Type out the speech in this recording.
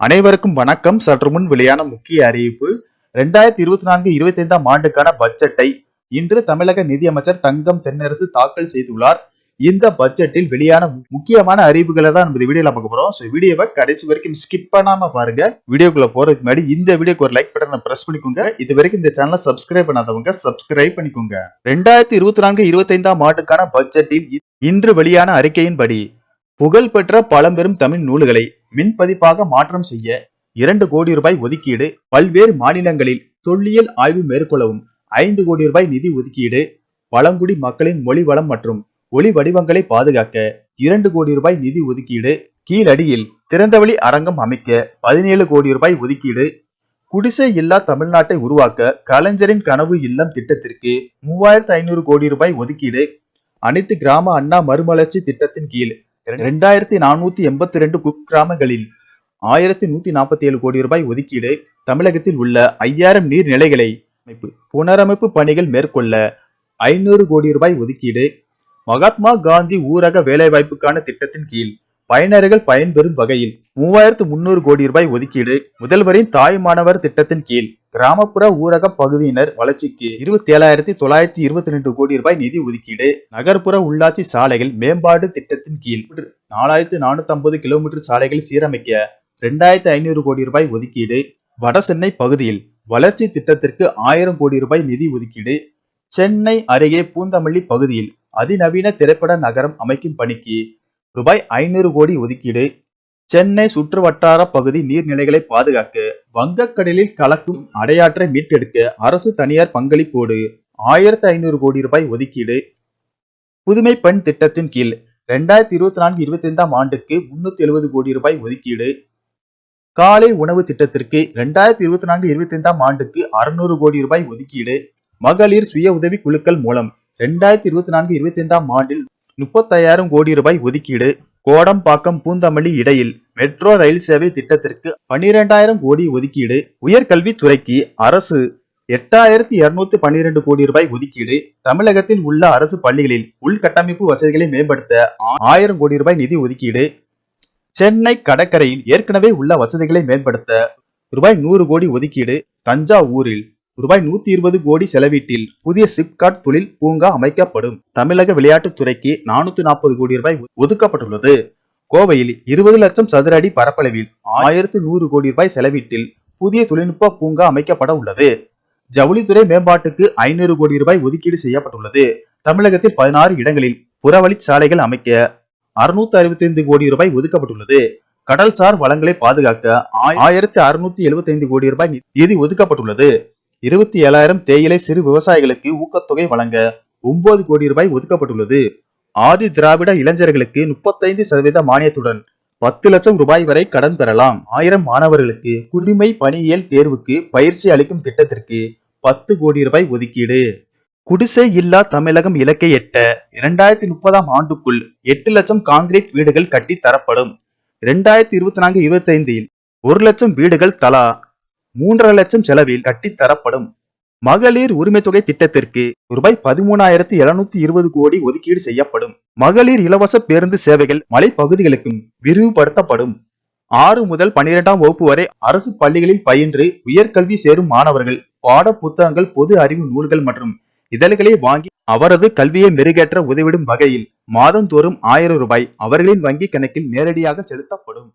அனைவருக்கும் வணக்கம். சற்று முன் வெளியான முக்கிய அறிவிப்பு. ரெண்டாயிரத்தி இருபத்தி நான்கு இருபத்தி ஐந்தாம் ஆண்டுக்கான பட்ஜெட்டை இன்று தமிழக நிதியமைச்சர் தங்கம் தென்னரசு தாக்கல் செய்துள்ளார். இந்த பட்ஜெட்டில் வெளியான முக்கியமான அறிவுகளை தான் நம்ம இந்த வீடியோல பார்க்க போறோம். ஸோ வீடியோவை கடைசி வரைக்கும் ஸ்கிப் பண்ணாம பாருங்க. வீடியோக்குள்ள போறதுக்கு முன்னாடி இந்த வீடியோக்கு ஒரு லைக் பட்டனை பிரஸ் பண்ணிக்கோங்க. இது வரைக்கும் இந்த சேனலை சப்ஸ்கிரைப் பண்ணாதவங்க சப்ஸ்கிரைப் பண்ணிக்கோங்க. ரெண்டாயிரத்தி இருபத்தி நான்கு இருபத்தி ஐந்தாம் ஆண்டுக்கான பட்ஜெட்டில் இன்று வெளியான அறிக்கையின்படி புகழ்பெற்ற பழம்பெரும் தமிழ் நூல்களை மின் பதிப்பாக மாற்றம் செய்ய இரண்டு கோடி ரூபாய் ஒதுக்கீடு பல்வேறு மாநிலங்களில் தொல்லியல் ஆய்வு மேற்கொள்ளவும் ஐந்து கோடி ரூபாய் நிதி ஒதுக்கீடு பழங்குடி மக்களின் மொழி வளம் மற்றும் ஒளி வடிவங்களை பாதுகாக்க இரண்டு கோடி ரூபாய் நிதி ஒதுக்கீடு கீழடியில் திறந்தவெளி அரங்கம் அமைக்க பதினேழு கோடி ரூபாய் ஒதுக்கீடு குடிசை இல்லா தமிழ்நாட்டை உருவாக்க கலைஞரின் கனவு இல்லம் திட்டத்திற்கு மூவாயிரத்து ஐநூறு கோடி ரூபாய் ஒதுக்கீடு அனைத்து கிராம அண்ணா மறுமலர்ச்சி திட்டத்தின் கீழ் ரெண்டாயிரத்தி நானூத்தி எண்பத்தி ரெண்டு குக்கிராமங்களில் ஆயிரத்தி நூத்தி நாற்பத்தி ஏழு கோடி ரூபாய் ஒதுக்கீடு தமிழகத்தில் உள்ள ஐயாயிரம் நீர்நிலைகளை அமைப்பு புனரமைப்பு பணிகள் மேற்கொள்ள ஐநூறு கோடி ரூபாய் ஒதுக்கீடு மகாத்மா காந்தி ஊரக வேலைவாய்ப்புக்கான திட்டத்தின் கீழ் பயனர்கள் பயன்பெறும் வகையில் மூவாயிரத்து முன்னூறு கோடி ரூபாய் ஒதுக்கீடு முதல்வரின் தாய் மாணவர் திட்டத்தின் கீழ் கிராமப்புற ஊரக பகுதியினர் வளர்ச்சிக்கு இருபத்தி ஏழாயிரத்தி தொள்ளாயிரத்தி இருபத்தி ரெண்டு கோடி ரூபாய் நிதி ஒதுக்கீடு. நகர்ப்புற உள்ளாட்சி சாலைகள் மேம்பாடு திட்டத்தின் கீழ் நாலாயிரத்து நானூத்தி ஐம்பது கிலோமீட்டர் சாலைகள் சீரமைக்க ரெண்டாயிரத்தி ஐநூறு கோடி ரூபாய் ஒதுக்கீடு. வட சென்னை பகுதியில் வளர்ச்சி திட்டத்திற்கு ஆயிரம் கோடி ரூபாய் நிதி ஒதுக்கீடு. சென்னை அருகே பூந்தமல்லி பகுதியில் அதிநவீன திரைப்பட நகரம் அமைக்கும் பணிக்கு ரூபாய் ஐநூறு கோடி ஒதுக்கீடு சென்னை சுற்றுவட்டார பகுதி நீர்நிலைகளை பாதுகாக்க வங்கக்கடலில் கலக்கும் அடையாற்றை மீட்டெடுக்க அரசு தனியார் பங்களிப்போடு ஆயிரத்தி ஐநூறு கோடி ரூபாய் ஒதுக்கீடு. புதுமை பெண் திட்டத்தின் கீழ் ரெண்டாயிரத்தி இருபத்தி நான்கு இருபத்தி ஐந்தாம் ஆண்டுக்கு முன்னூத்தி எழுபது கோடி ரூபாய் ஒதுக்கீடு. காலை உணவு திட்டத்திற்கு ரெண்டாயிரத்தி இருபத்தி நான்கு இருபத்தி ஐந்தாம் ஆண்டுக்கு அறுநூறு கோடி ரூபாய் ஒதுக்கீடு. மகளிர் சுய உதவி குழுக்கள் மூலம் ரெண்டாயிரத்தி இருபத்தி நான்கு இருபத்தி ஐந்தாம் ஆண்டில் முப்பத்தாயிரம் கோடி ரூபாய் ஒதுக்கீடு. கோடம்பாக்கம் பூந்தமல்லி இடையில் மெட்ரோ ரயில் சேவை திட்டத்திற்கு பன்னிரெண்டாயிரம் கோடி ஒதுக்கீடு. உயர்கல்வித்துறைக்கு அரசு எட்டாயிரத்தி இருநூத்தி பன்னிரண்டு கோடி ரூபாய் ஒதுக்கீடு. தமிழகத்தில் உள்ள அரசு பள்ளிகளில் உள்கட்டமைப்பு வசதிகளை மேம்படுத்த ஆயிரம் கோடி ரூபாய் நிதி ஒதுக்கீடு. சென்னை கடற்கரையில் ஏற்கனவே உள்ள வசதிகளை மேம்படுத்த ரூபாய் நூறு கோடி ஒதுக்கீடு. தஞ்சாவூரில் ரூபாய் நூத்தி இருபது கோடி செலவீட்டில் புதிய சிப்காட் தொழில் பூங்கா அமைக்கப்படும். தமிழக விளையாட்டுத் துறைக்கு நானூத்தி நாற்பது கோடி ரூபாய் ஒதுக்கப்பட்டுள்ளது. கோவையில் இருபது லட்சம் சதுர அடி பரப்பளவில் ஆயிரத்து நூறு கோடி ரூபாய் செலவீட்டில் புதிய தொழில்நுட்ப பூங்கா அமைக்கப்பட உள்ளது. ஜவுளித்துறை மேம்பாட்டுக்கு ஐநூறு கோடி ரூபாய் ஒதுக்கீடு செய்யப்பட்டுள்ளது. தமிழகத்தில் பதினாறு இடங்களில் புறவழி சாலைகள் அமைக்க அறுநூத்தி அறுபத்தி ஐந்து கோடி ரூபாய் ஒதுக்கப்பட்டுள்ளது. கடல்சார் வளங்களை பாதுகாக்க ஆயிரத்தி அறுநூத்தி எழுபத்தி ஐந்து கோடி ரூபாய் நிதி ஒதுக்கப்பட்டுள்ளது. இருபத்தி ஏழாயிரம் தேயிலை சிறு விவசாயிகளுக்கு ஊக்கத்தொகை வழங்க ஒன்பது கோடி ரூபாய் ஒதுக்கப்பட்டுள்ளது. ஆதி திராவிட இளைஞர்களுக்கு முப்பத்தைந்து சதவீத மானியத்துடன் பத்து லட்சம் ரூபாய் வரை கடன் பெறலாம். ஆயிரம் மாணவர்களுக்கு குடிமை பணியியல் தேர்வுக்கு பயிற்சி அளிக்கும் திட்டத்திற்கு பத்து கோடி ரூபாய் ஒதுக்கீடு. குடிசை இல்லா தமிழகம் இலக்கை எட்ட இரண்டாயிரத்தி முப்பதாம் ஆண்டுக்குள் எட்டு லட்சம் கான்கிரீட் வீடுகள் கட்டி தரப்படும். இரண்டாயிரத்தி இருபத்தி நான்கு இருபத்தி ஐந்தில் ஒரு லட்சம் வீடுகள் தலா மூன்றரை லட்சம் செலவில் கட்டித்தரப்படும் மகளிர் உரிமை தொகை திட்டத்திற்கு ரூபாய் பதிமூணாயிரத்தி எழுநூத்தி இருபது கோடி ஒதுக்கீடு செய்யப்படும். மகளிர் இலவச பேருந்து சேவைகள் மலைப்பகுதிகளுக்கும் விரிவுபடுத்தப்படும். ஆறு முதல் பனிரெண்டாம் வகுப்பு வரை அரசு பள்ளிகளில் பயின்று உயர்கல்வி சேரும் மாணவர்கள் பாட புத்தகங்கள் பொது அறிவு நூல்கள் மற்றும் இதழ்களை வாங்கி அவரது கல்வியை மெருகேற்ற உதவிடும் வகையில் மாதந்தோறும் ஆயிரம் ரூபாய் அவர்களின் வங்கி கணக்கில் நேரடியாக செலுத்தப்படும்.